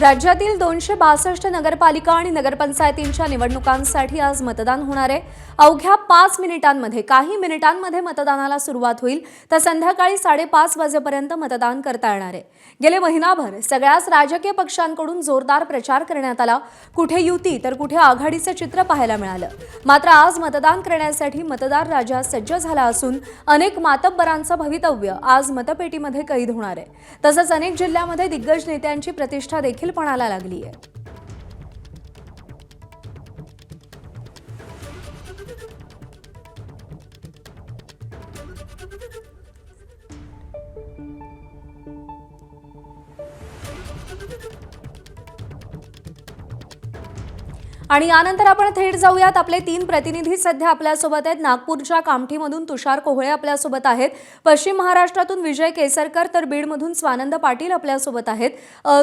राज्यातील दोनशे बासष्ट नगरपालिका आणि नगरपंचायतींच्या निवडणुकांसाठी आज मतदान होणार आहे. अवघ्या पाच मिनिटांमध्ये काही मिनिटांमध्ये मतदानाला सुरुवात होईल तर संध्याकाळी साडेपाच वाजेपर्यंत मतदान करता येणार आहे. गेले महिनाभर सगळ्याच राजकीय पक्षांकडून जोरदार प्रचार करण्यात आला. कुठे युती तर कुठे आघाडीचं चित्र पाहायला मिळालं. मात्र आज मतदान करण्यासाठी मतदार राजा सज्ज झाला असून अनेक मातब्बरांचं भवितव्य आज मतपेटीमध्ये कैद होणार आहे. तसंच अनेक जिल्ह्यामध्ये दिग्गज नेत्यांची प्रतिष्ठा देखील पणाला लागली आहे. आणि यानंतर आपण थेट जाऊयात. आपले तीन प्रतिनिधी सध्या आपल्यासोबत आहेत. नागपूरच्या कामठीमधून तुषार कोहळे आपल्यासोबत आहेत. पश्चिम महाराष्ट्रातून विजय केसरकर तर बीडमधून स्वानंद पाटील आपल्यासोबत आहेत.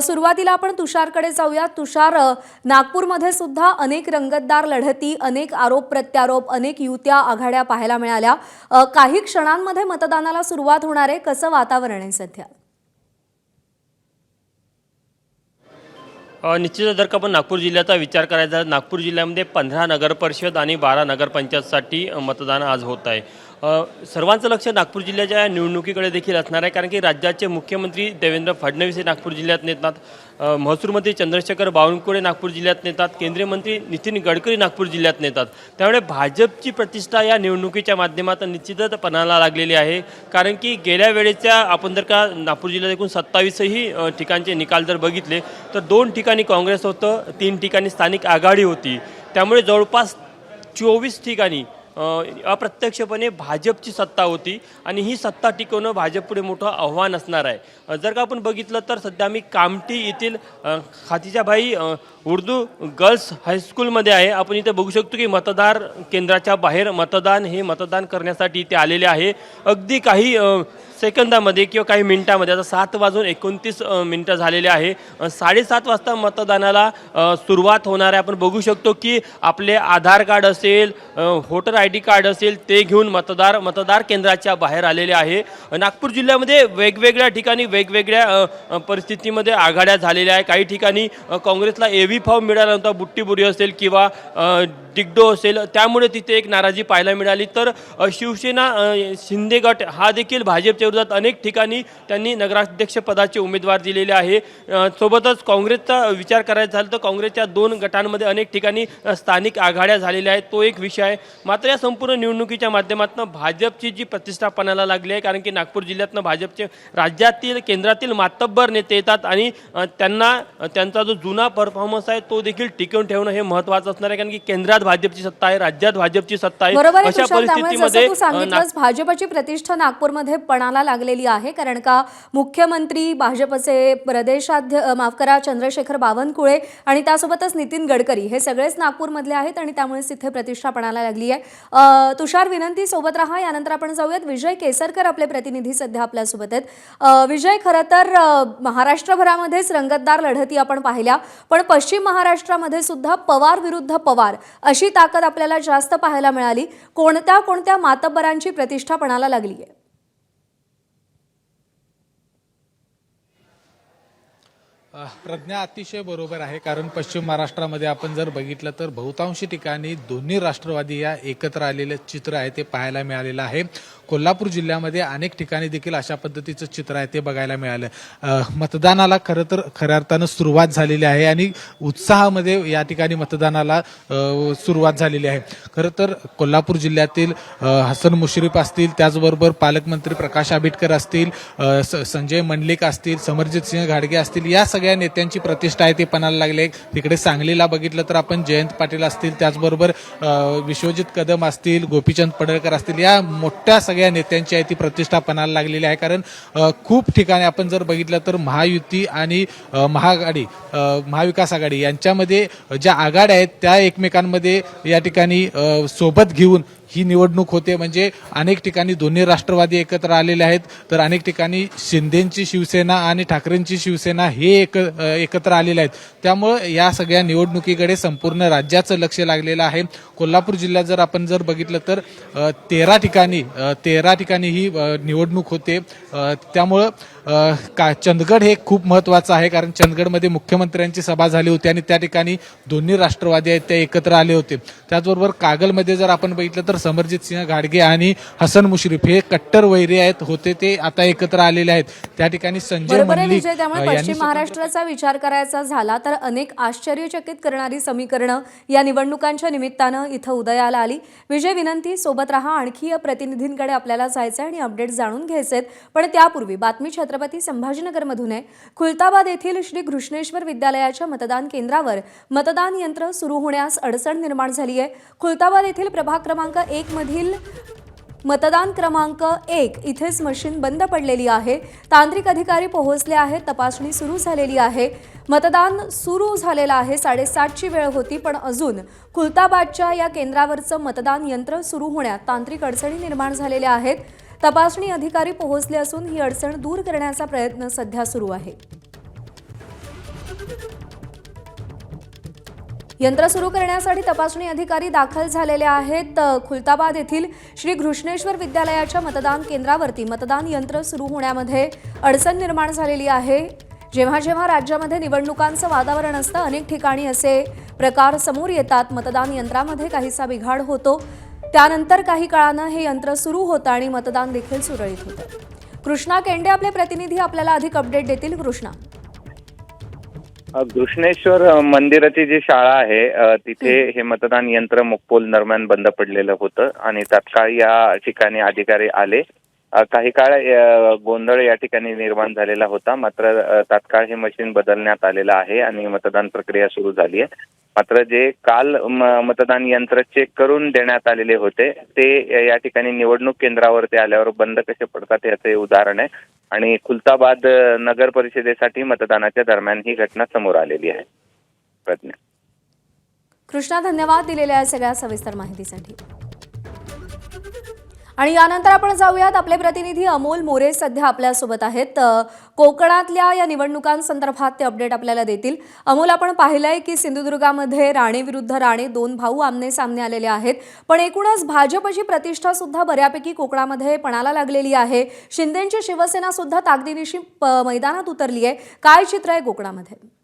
सुरुवातीला आपण तुषारकडे जाऊयात. तुषार नागपूरमध्ये सुद्धा अनेक रंगतदार लढती अनेक आरोप प्रत्यारोप अनेक युत्या आघाड्या पाहायला मिळाल्या. काही क्षणांमध्ये मतदानाला सुरुवात होणार आहे. कसं वातावरण आहे सध्या? निश्चितच जर का आपण नागपूर जिल्ह्याचा विचार करायचा नागपूर जिल्ह्यामध्ये पंधरा नगरपरिषद आणि बारा नगरपंचायतसाठी मतदान आज होत आहे. सर्वांचं लक्ष नागपूर जिल्ह्याच्या या निवडणुकीकडे देखील असणार आहे कारण की राज्याचे मुख्यमंत्री देवेंद्र फडणवीस हे नागपूर जिल्ह्यात नेतात. महसूलमंत्री चंद्रशेखर बावनकुळे नागपूर जिल्ह्यात नेतात. केंद्रीय मंत्री नितीन गडकरी नागपूर जिल्ह्यात नेतात. त्यामुळे भाजपची प्रतिष्ठा या निवडणुकीच्या माध्यमातून निश्चितच पणाला लागलेली आहे कारण की गेल्या वेळेच्या आपण जर का नागपूर जिल्ह्यात एकूण सत्तावीसही ठिकाणचे निकाल जर बघितले तर दोन ठिकाणी काँग्रेस होतं तीन ठिकाणी स्थानिक आघाडी होती. त्यामुळे जवळपास चोवीस ठिकाणी अप्रत्यक्षपणे भाजपची सत्ता होती आणि ही सत्ता टिकवणं भाजपपुढे मोठं आव्हान असणार आहे. जर का आपण बघितलं तर सध्या मी कामठी येथील अ, खातीजाबाई उर्दू गर्ल्स हायस्कूलमध्ये आहे. आपण इथे बघू शकतो की मतदार केंद्राच्या बाहेर मतदान हे मतदान करण्यासाठी इथे आलेले आहे. अगदी काही सेकंदामध्ये किंवा काही मिनिटामध्ये आता सात वाजून एकोणतीस मिनटं झालेले आहे. साडेसात वाजता मतदानाला सुरुवात होणार आहे. आपण बघू शकतो की आपले आधार कार्ड असेल अ, व्होटर आय डी कार्ड असेल ते घेऊन मतदार मतदार केंद्राच्या बाहेर आलेले आहे. नागपूर जिल्ह्यामध्ये वेगवेगळ्या ठिकाणी वेगवेगळ्या परिस्थितीमध्ये आघाड्या झालेल्या आहे काही ठिकाणी काँग्रेसला एव्ही फॉर्म मिळाला नव्हता बुट्टीबुरी असेल किंवा डिग्डो असेल त्यामुळे तिथे एक नाराजी पाहायला मिळाली. तर शिवसेना शिंदे गट हा देखील भाजपच्या विरोधात अनेक ठिकाणी त्यांनी नगराध्यक्षपदाचे उमेदवार दिलेले आहे. सोबतच काँग्रेसचा विचार करायचा झाला तर काँग्रेसच्या दोन गटांमध्ये अनेक ठिकाणी स्थानिक आघाड्या झालेल्या आहेत. तो एक विषय आहे. मात्र या संपूर्ण निवडणुकीच्या माध्यमातून भाजपची जी प्रतिष्ठा पणाला लागली आहे कारण की नागपूर जिल्ह्यातनं भाजपचे राज्यातील केंद्रातील मातब्बर नेते येतात आणि त्यांना त्यांचा जो जुना परफॉर्मन्स आहे तो देखील टिकवून ठेवणं हे महत्त्वाचं असणार आहे कारण की केंद्रात भाजपची सत्ता आहे राज्यात भाजपची सत्ता आहे. अशा परिस्थितीमध्ये भाजपची प्रतिष्ठा नागपूरमध्ये पणाला लागलेली आहे कारण का मुख्यमंत्री भाजपचे प्रदेशाध्य माफ करा चंद्रशेखर बावनकुळे आणि त्यासोबतच नितीन गडकरी हे सगळेच नागपूरमधले आहेत आणि त्यामुळेच तिथे प्रतिष्ठा पणाला लागली आहे. तुषार विनंती सोबत राहा. यानंतर आपण जाऊयात. विजय केसरकर आपले प्रतिनिधी सध्या आपल्यासोबत आहेत. विजय खरं तर महाराष्ट्रभरामध्येच रंगतदार लढती आपण पाहिल्या. पण पश्चिम महाराष्ट्रामध्ये सुद्धा पवार विरुद्ध पवार अशी ताकद आपल्याला जास्त पाहायला मिळाली. कोणत्या कोणत्या मातब्बरांची प्रतिष्ठा पणाला लागली आहे प्रज्ञा अतिशय बरोबर आहे कारण पश्चिम महाराष्ट्रामध्ये आपण जर बघितलं तर बहुतांशी ठिकाणी दोन्ही राष्ट्रवादी या एकत्र आलेलं चित्र आहे ते पाहायला मिळालेलं आहे. कोल्हापूर जिल्ह्यामध्ये अनेक ठिकाणी देखील अशा पद्धतीचं चित्र आहे ते बघायला मिळालं. मतदानाला खरं तर खऱ्या अर्थानं सुरुवात झालेली आहे आणि उत्साहामध्ये या ठिकाणी मतदानाला सुरुवात झालेली आहे. खरं तर कोल्हापूर जिल्ह्यातील हसन मुश्रीफ असतील त्याचबरोबर पालकमंत्री प्रकाश आंबेडकर असतील स- संजय मंडलिक असतील समरजित सिंह घाडगे असतील या सगळ्या नेत्यांची प्रतिष्ठा आहे ते पणाला लागले. तिकडे सांगलीला बघितलं तर आपण जयंत पाटील असतील त्याचबरोबर विश्वजित कदम असतील गोपीचंद पडळकर असतील या मोठ्या सगळ्या नेत्यांची आहे ती प्रतिष्ठा पणाला लागलेली आहे. कारण खूप ठिकाणी आपण जर बघितलं तर महायुती आणि महाआघाडी महाविकास आघाडी यांच्यामध्ये ज्या आघाड्या आहेत त्या एकमेकांमध्ये या ठिकाणी सोबत घेऊन ही निवडणूक होते म्हणजे अनेक ठिकाणी दोन्ही राष्ट्रवादी एकत्र आलेले आहेत. तर अनेक ठिकाणी शिंदेंची शिवसेना आणि ठाकरेंची शिवसेना हे एक एकत्र आलेले आहेत. त्यामुळं या सगळ्या निवडणुकीकडे संपूर्ण राज्याचं लक्ष लागलेलं आहे. कोल्हापूर जिल्ह्यात जर आपण जर बघितलं तर तेरा ठिकाणी तेरा ठिकाणी ही निवडणूक होते. त्यामुळं का चंदगड हे खूप महत्त्वाचं आहे कारण चंदगडमध्ये मुख्यमंत्र्यांची सभा झाली होती आणि त्या ठिकाणी दोन्ही राष्ट्रवादी आहेत ते एकत्र आले होते. त्याचबरोबर कागलमध्ये जर आपण बघितलं तर समरजित सिंह घाडगे आणि हसन मुश्रीफ हे कट्टर वैरी आहेत होते ते आता एकत्र आलेले आहेत. त्या ठिकाणी संजय मल्लिक पश्चिम महाराष्ट्राचा विचार करायचा झाला तर अनेक आश्चर्यचकित करणारी समीकरणं या निवडणुकांच्या निमित्तानं इथं उदयाला आली. विजय विनंती सोबत राहा आणखी या प्रतिनिधींकडे आपल्याला जायचं आणि अपडेट जाणून घ्यायचे पण त्यापूर्वी बातमी छत्रपती संभाजीनगरमधून आहे. खुलताबाद येथील श्री घृष्णेश्वर विद्यालयाच्या मतदान केंद्रावर मतदान यंत्र सुरू होण्यास अडचण निर्माण झाली आहे. खुलताबाद येथील प्रभाग क्रमांक एक मधील मतदान क्रमांक एक इथेच मशीन बंद पडलेली आहे. तांत्रिक अधिकारी पोहोचले आहेत. तपासणी सुरू झालेली आहे. मतदान सुरू झालेलं आहे. साडेसातची वेळ होती पण अजून खुलताबादच्या या केंद्रावरचं मतदान यंत्र सुरू होण्यात तांत्रिक अडचणी निर्माण झालेल्या आहेत. तपासणी अधिकारी पोहोचले असून ही अडचण दूर करण्याचा प्रयत्न सध्या सुरू आहे. यंत्र सुरू करण्यासाठी तपासणी अधिकारी दाखल झालेले आहेत. खुलताबाद येथील श्री घृष्णेश्वर विद्यालयाच्या मतदान केंद्रावरती मतदान यंत्र सुरू होण्यामध्ये अडचण निर्माण झालेली आहे. जेव्हा जेव्हा राज्यामध्ये निवडणुकांचं वातावरण असतं अनेक ठिकाणी असे प्रकार समोर येतात. मतदान यंत्रामध्ये काहीसा बिघाड होतो. त्यानंतर काही काळानं हे यंत्र सुरू होतं आणि मतदान देखील सुरळीत होतं. कृष्णा केंडे आपले प्रतिनिधी आपल्याला अधिक अपडेट देतील. कृष्णा. घृष्णेश्वर मंदिराची जी शाळा आहे तिथे हे मतदान यंत्र मुकपोल दरम्यान बंद पडलेलं होतं आणि तात्काळ या ठिकाणी अधिकारी आले. काही काळ गोंधळ या ठिकाणी निर्माण झालेला होता. मात्र तात्काळ हे मशीन बदलण्यात आलेलं आहे आणि मतदान प्रक्रिया सुरू झाली आहे. मात्र जे काल मतदान यंत्र चेक करून देण्यात आलेले होते ते या ठिकाणी निवडणूक केंद्रावरती आल्यावर बंद कसे पडतात याचे उदाहरण आहे. आणि खुलताबाद नगर परिषदेसाठी मतदानाच्या दरम्यान ही घटना समोर आलेली आहे. प्रज्ञा. कृष्णा धन्यवाद दिलेल्या सगळ्या सविस्तर माहितीसाठी. आणि यानंतर आपण जाऊयात. आपले प्रतिनिधी अमोल मोरे सध्या आपल्यासोबत आहेत. कोकणातल्या या निवडणुकांसंदर्भात ते अपडेट आपल्याला देतील. अमोल आपण पाहिलंय की सिंधुदुर्गामध्ये राणे विरुद्ध राणे दोन भाऊ आमने सामने आलेले आहेत. पण एकूणच भाजपची प्रतिष्ठा सुद्धा बऱ्यापैकी कोकणामध्ये पणाला लागलेली आहे. शिंदेची शिवसेना सुद्धा ताकदीनिशी मैदानात उतरली आहे काय चित्र आहे कोकणामध्ये?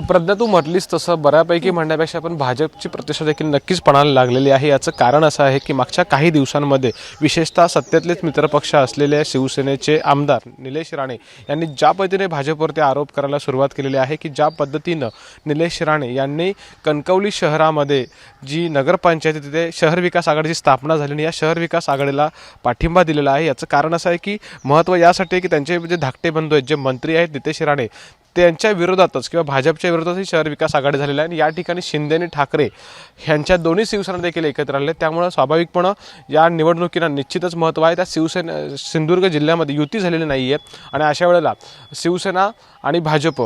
प्रज्ञा तू म्हटलीस तसं बऱ्यापैकी म्हणण्यापेक्षा पण भाजपची प्रतिष्ठा देखील नक्कीच पणाला लागलेली आहे. याचं कारण असं आहे की मागच्या काही दिवसांमध्ये विशेषतः सत्तेतलेच मित्रपक्ष असलेल्या शिवसेनेचे आमदार निलेश राणे यांनी ज्या पद्धतीने भाजपवरती आरोप करायला सुरुवात केलेली आहे की ज्या पद्धतीनं निलेश राणे यांनी कणकवली शहरामध्ये जी नगरपंचायत तिथे शहर विकास आघाडीची स्थापना झाली आणि या शहर विकास आघाडीला पाठिंबा दिलेला आहे. याचं कारण असं आहे की महत्त्व यासाठी आहे की त्यांचे जे धाकटे बंधू आहेत जे मंत्री आहेत नितेश राणे त्यांच्या विरोधातच किंवा भाजपच्या विरोधातही शहर विकास आघाडी झालेला आहे आणि या ठिकाणी शिंदे आणि ठाकरे ह्यांच्या दोन्ही शिवसेना देखील एकत्र आले त्यामुळं स्वाभाविकपणं या निवडणुकीला निश्चितच महत्त्व आहे. त्या शिवसेना सिंधुदुर्ग जिल्ह्यामध्ये युती झालेली नाही आहे आणि अशा वेळेला शिवसेना आणि भाजप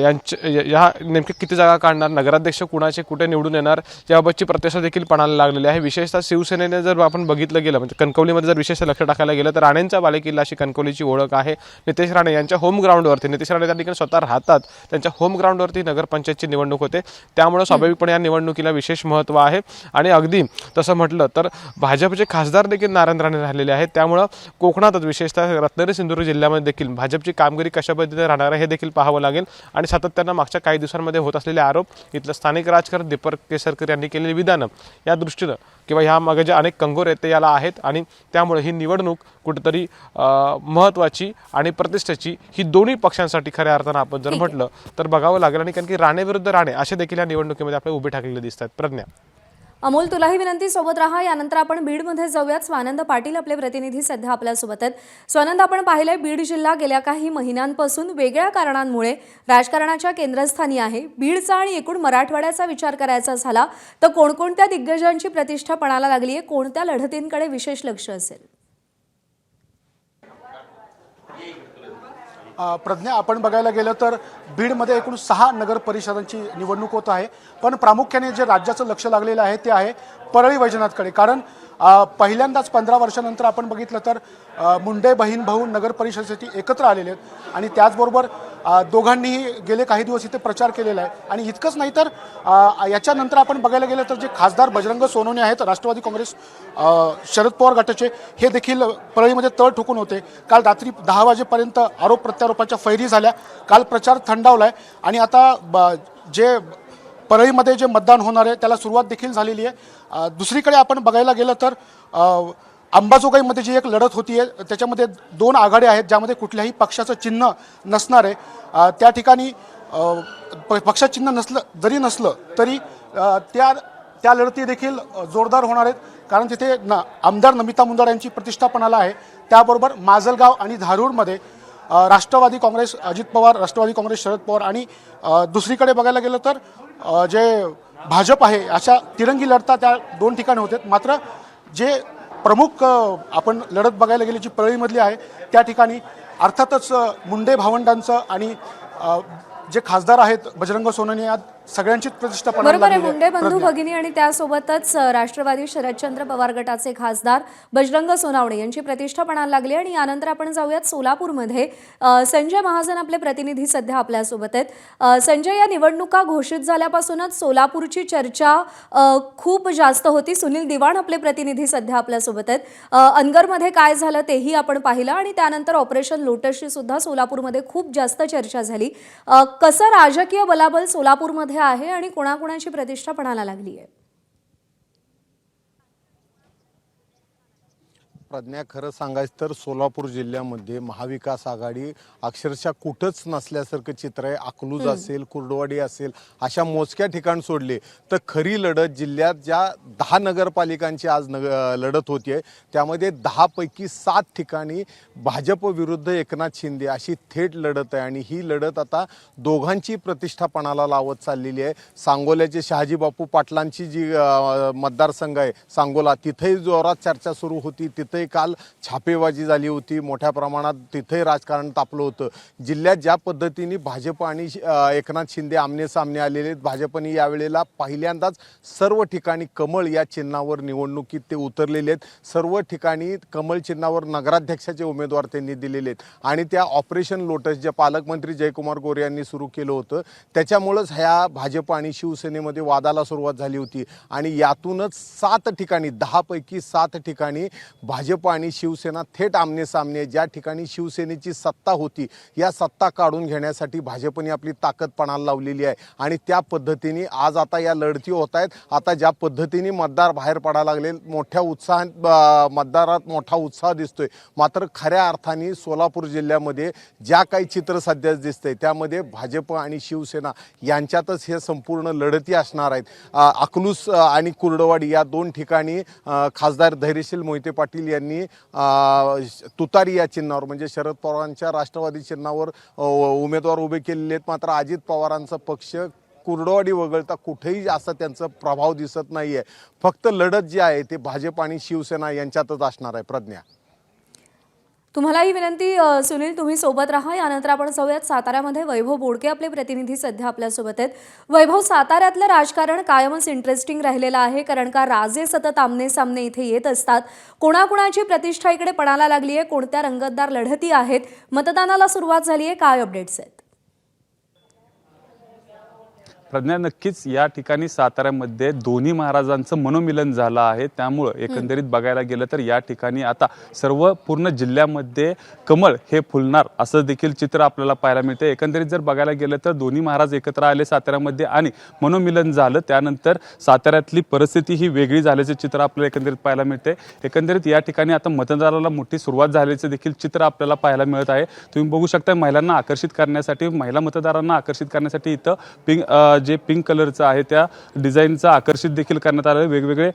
यांच्या या नेमके किती जागा काढणार नगराध्यक्ष कुणाचे कुठे निवडून येणार याबाबतची प्रतिष्ठा देखील पणाला लागलेली आहे. विशेषतः शिवसेनेने जर आपण बघितलं गेलं म्हणजे कणकवलीमध्ये जर विशेष लक्ष टाकायला गेलं तर राणेंचा बालेकिल्ला अशी कणकवलीची ओळख आहे. नितेश राणे यांच्या होम ग्राउंडवरती नितेश राणे त्या ठिकाणी स्वतः राहतात. त्यांच्या होम ग्राउंडवरती नगरपंचायतची निवडणूक होते. त्यामुळे स्वाभाविकपणे या निवडणुकीला विशेष महत्त्व आहे. आणि अगदी तसं म्हटलं तर भाजपचे खासदार देखील नारायण राणे राहिलेले आहेत. त्यामुळं कोकणातच विशेषतः रत्नागिरी सिंधुदुर्ग जिल्ह्यामध्ये देखील भाजपची कामगिरी कशा पद्धतीने राहणार आहे हे देखील पाहावं लागेल. आणि सातत्यानं मागच्या काही दिवसांमध्ये होत असलेले आरोप इथलं स्थानिक राजकारण दीपक केसरकर यांनी केलेली विधानं या दृष्टीनं किंवा ह्या मागे जे अनेक कंगोर आहेत ते याला आहेत आणि त्यामुळे ही निवडणूक कुठेतरी महत्त्वाची आणि प्रतिष्ठेची ही दोन्ही पक्षांसाठी खऱ्या अर्थानं आपण जर. म्हटलं तर बघावं लागेल. आणि कारण की राणे विरुद्ध राणे असे देखील या निवडणुकीमध्ये आपले उभे ठाकलेले दिसतात. प्रज्ञा. अमोल तुलाही विनंती सोबत राहा. यानंतर आपण बीडमध्ये जाऊयात. स्वानंद पाटील आपले प्रतिनिधी सध्या आपल्यासोबत आहेत. स्वानंद आपण पाहिलंय बीड जिल्हा गेल्या काही महिन्यांपासून वेगळ्या कारणांमुळे राजकारणाच्या केंद्रस्थानी आहे. बीडचा आणि एकूण मराठवाड्याचा विचार करायचा झाला तर कोणकोणत्या दिग्गजांची प्रतिष्ठा पणाला लागली आहे कोणत्या लढतींकडे विशेष लक्ष असेल? प्रज्ञा आपण बघायला गेलं तर बीडमध्ये एकूण सहा नगर परिषदांची निवडणूक होत आहे. पण प्रामुख्याने जे राज्याचं लक्ष लागलेलं आहे ते आहे परळी वैजनाथकडे. कारण पहिल्यांदाच पंधरा वर्षानंतर आपण बघितलं तर मुंडे बहीण भाऊ नगर परिषदेसाठी एकत्र आलेले आहेत. आणि त्याचबरोबर दोघांनीही गेले काही दिवस इथे प्रचार केलेला आहे. आणि इतकंच नाही तर याच्यानंतर आपण बघायला गेलं तर जे खासदार बजरंग सोनवणे आहेत राष्ट्रवादी काँग्रेस शरद पवार गटाचे हे देखील परळीमध्ये तळ ठोकून होते. काल रात्री दहा वाजेपर्यंत आरोप प्रत्यारोपाच्या फैरी झाल्या. काल प्रचार थंडावला आहे आणि आता ब- जे परळीमध्ये जे मतदान होणार आहे त्याला सुरुवात देखील झालेली आहे. दुसरीकडे आपण बघायला गेलं तर अंबाजोगाईमध्ये जी एक लढत होती आहे त्याच्यामध्ये दोन आघाड्या आहेत ज्यामध्ये कुठल्याही पक्षाचं चिन्ह नसणार आहे. त्या ठिकाणी प- पक्षाचं चिन्ह नसलं जरी नसलं तरी त्या त्या लढती देखील जोरदार होणार आहेत. कारण तिथे न आमदार नमिता मुंदाड यांची प्रतिष्ठापणाला आहे. त्याबरोबर माजलगाव आणि धारूरमध्ये राष्ट्रवादी काँग्रेस अजित पवार राष्ट्रवादी काँग्रेस शरद पवार आणि दुसरीकडे बघायला गेलं तर जे भाजप आहे अशा तिरंगी लढता त्या दोन ठिकाणी होते मात्र जे प्रमुख आपण लढत बघायला गेली जी परळीमधली आहे त्या ठिकाणी अर्थातच मुंडे भावंडांचं आणि जे खासदार आहेत बजरंग सोनवणे या सगळ्यांचीच प्रतिष्ठा बरोबर आहे मुंडे बंधू. भगिनी आणि त्यासोबतच राष्ट्रवादी शरदचंद्र पवार गटाचे खासदार बजरंग सोनावणे यांची प्रतिष्ठा पणाला लागली आणि यानंतर आपण जाऊयात सोलापूरमध्ये. संजय महाजन आपले प्रतिनिधी सध्या आपल्यासोबत आहेत. संजय या निवडणुका घोषित झाल्यापासूनच सोलापूरची चर्चा खूप जास्त होती. सुनील दिवाण आपले प्रतिनिधी सध्या आपल्यासोबत आहेत. अनगरमध्ये काय झालं तेही आपण पाहिलं आणि त्यानंतर ऑपरेशन लोटसची सुद्धा सोलापूरमध्ये खूप जास्त चर्चा झाली. कसं राजकीय बलाबल सोलापूरमध्ये आहे आणि कोणाकोणाची प्रतिष्ठा पणाला लागली आहे प्रज्ञा खरं सांगायचं तर सोलापूर जिल्ह्यामध्ये महाविकास आघाडी अक्षरशः कुठंच नसल्यासारखं चित्र आहे. अकलूज असेल कुर्डवाडी असेल अशा मोजक्या ठिकाण सोडले. तर खरी लढत जिल्ह्यात ज्या दहा नगरपालिकांची आज नग लढत होती आहे त्यामध्ये दहापैकी सात ठिकाणी भाजप विरुद्ध एकनाथ शिंदे अशी थेट लढत आहे. आणि ही लढत आता दोघांची प्रतिष्ठापणाला लावत चाललेली आहे. सांगोल्याचे शहाजी बापू पाटलांची जी मतदारसंघ आहे सांगोला तिथेही जोरात चर्चा सुरू होती. तिथेही काल छापेबाजी झाली होती. मोठ्या प्रमाणात तिथे राजकारण तापलं होतं. जिल्ह्यात ज्या पद्धतीने भाजप आणि एकनाथ शिंदे आमने सामने आलेले आहेत भाजपने यावेळेला पहिल्यांदाच सर्व ठिकाणी कमळ या चिन्हावर निवडणुकीत ते उतरलेले आहेत. सर्व ठिकाणी कमळ चिन्हावर नगराध्यक्षाचे उमेदवार त्यांनी दिलेले आहेत. आणि त्या ऑपरेशन लोटस जे पालकमंत्री जयकुमार गोरे यांनी सुरू केलं होतं त्याच्यामुळंच ह्या भाजप आणि शिवसेनेमध्ये वादाला सुरुवात झाली होती. आणि यातूनच सात ठिकाणी दहापैकी सात ठिकाणी भाजप भाजप आणि शिवसेना थेट आमने सामने ज्या ठिकाणी शिवसेनेची सत्ता होती या सत्ता काढून घेण्यासाठी भाजपने आपली ताकद पणाला लावलेली आहे. आणि त्या पद्धतीने आज आता या लढती होत आहेत. आता ज्या पद्धतीने मतदार बाहेर पडायला लागले मोठ्या उत्साहात मतदारात मोठा उत्साह दिसतोय. मात्र खऱ्या अर्थाने सोलापूर जिल्ह्यामध्ये ज्या काही चित्र सध्या दिसतंय त्यामध्ये भाजप आणि शिवसेना यांच्यातच हे संपूर्ण लढती असणार आहेत. अकलूस आणि कुर्डवाडी या दोन ठिकाणी खासदार धैर्यशील मोहिते पाटील यांनी तुतारी या चिन्हावर म्हणजे शरद पवारांच्या राष्ट्रवादी चिन्हावर उमेदवार उभे केलेले आहेत. मात्र अजित पवारांचा पक्ष कुर्डवाडी वगळता कुठेही असं त्यांचा प्रभाव दिसत नाही आहे फक्त लढत जी आहे ते भाजप आणि शिवसेना यांच्यातच असणार आहे प्रज्ञा. तुम्हालाही विनंती सुनील तुम्ही सोबत राहा. यानंतर आपण जाऊयात साताऱ्यामध्ये. वैभव बोडके आपले प्रतिनिधी सध्या आपल्यासोबत आहेत. वैभव साताऱ्यातलं राजकारण कायमच इंटरेस्टिंग राहिलेलं आहे कारण का राजे सतत आमने सामने इथे येत असतात. कोणाकोणाची प्रतिष्ठा इकडे पणाला लागली आहे कोणत्या रंगतदार लढती आहेत मतदानाला सुरुवात झाली आहे काय अपडेट्स आहेत? प्रज्ञा नक्कीच या ठिकाणी साताऱ्यामध्ये दोन्ही महाराजांचं मनोमिलन झालं आहे. त्यामुळं एकंदरीत बघायला गेलं तर या ठिकाणी आता सर्व पूर्ण जिल्ह्यामध्ये कमळ हे फुलणार असं देखील चित्र आपल्याला पाहायला मिळते एकंदरीत जर बघायला गेलं तर दोन्ही महाराज एकत्र आले साताऱ्यामध्ये आणि मनोमिलन झालं. त्यानंतर साताऱ्यातली परिस्थिती ही वेगळी झाल्याचे चित्र आपल्याला एकंदरीत पाहायला मिळते एकंदरीत या ठिकाणी आता मतदाराला मोठी सुरुवात झाल्याचं देखील चित्र आपल्याला पाहायला मिळत आहे. तुम्ही बघू शकता महिलांना आकर्षित करण्यासाठी महिला मतदारांना आकर्षित करण्यासाठी इथं पिंक जे पिंक कलरचं आहे त्या डिझाईनचं आकर्षित देखील करण्यात आलं. वेगवेगळे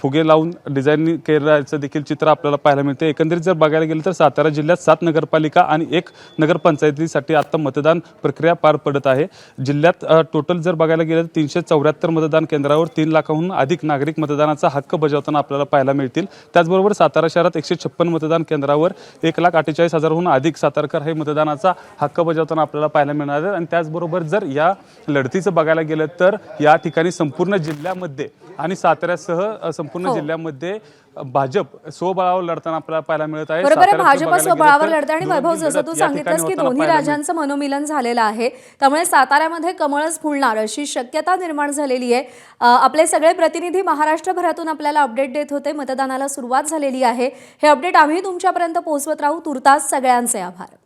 फुगे लावून डिझाईन केल्याचं देखील चित्र आपल्याला पाहायला मिळते. एकंदरीत जर बघायला गेलं तर सातारा जिल्ह्यात सात नगरपालिका आणि एक नगरपंचायतीसाठी आता मतदान प्रक्रिया पार पडत आहे. जिल्ह्यात टोटल जर बघायला गेलं तर तीनशे चौऱ्याहत्तर मतदान केंद्रावर तीन लाखाहून अधिक नागरिक मतदानाचा हक्क बजावताना आपल्याला पाहायला मिळतील. त्याचबरोबर सातारा शहरात एकशे छप्पन मतदान केंद्रावर एक लाख अठ्ठेचाळीस हजारहून अधिक सातारकर हे मतदानाचा हक्क बजावताना आपल्याला पाहायला मिळणार आहे आणि त्याचबरोबर जर या लढतीचं बघायला गेलं तर या ठिकाणी संपूर्ण जिल्ह्यामध्ये आणि साताऱ्यासह संपूर्ण जिल्ह्यामध्ये भाजप स्वबळावर लढताना आपल्याला पाहायला मिळत आहे. बरोबर भाजप स्वबळावर लढते आणि वैभव जसं तू सांगितलंस की दोन्ही. राजांचं मनोमिलन झालेलं आहे. त्यामुळे साताऱ्यामध्ये कमळच फुलणार अशी शक्यता निर्माण झालेली आहे. आपले सगळे प्रतिनिधी महाराष्ट्रभरातून आपल्याला अपडेट देत होते. मतदानाला सुरुवात झालेली आहे. हे अपडेट आम्ही तुमच्यापर्यंत पोहोचवत राहू. तुर्तास सगळ्यांचे आभार.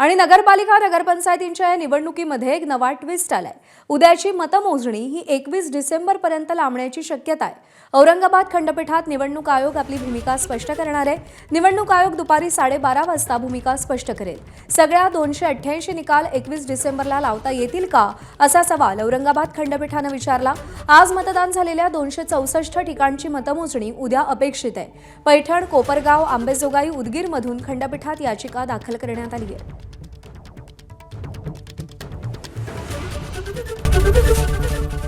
आणि नगरपालिका नगरपंचायतींच्या या निवडणुकीमध्ये एक नवा ट्विस्ट आलाय. उद्याची मतमोजणी ही एकवीस डिसेंबरपर्यंत लांबण्याची शक्यता आहे. औरंगाबाद खंडपीठात निवडणूक आयोग आपली भूमिका स्पष्ट करणार आहे. निवडणूक आयोग दुपारी साडेबारा वाजता भूमिका स्पष्ट करेल. सगळ्या दोनशे अठ्ठ्याऐंशी निकाल एकवीस डिसेंबरला लावता येतील का? असा सवाल औरंगाबाद खंडपीठानं विचारला. आज मतदान झालेल्या दोनशे चौसष्ट ठिकाणची मतमोजणी उद्या अपेक्षित आहे. पैठण कोपरगाव आंबेजोगाई उदगीरमधून खंडपीठात याचिका दाखल करण्यात आली आहे.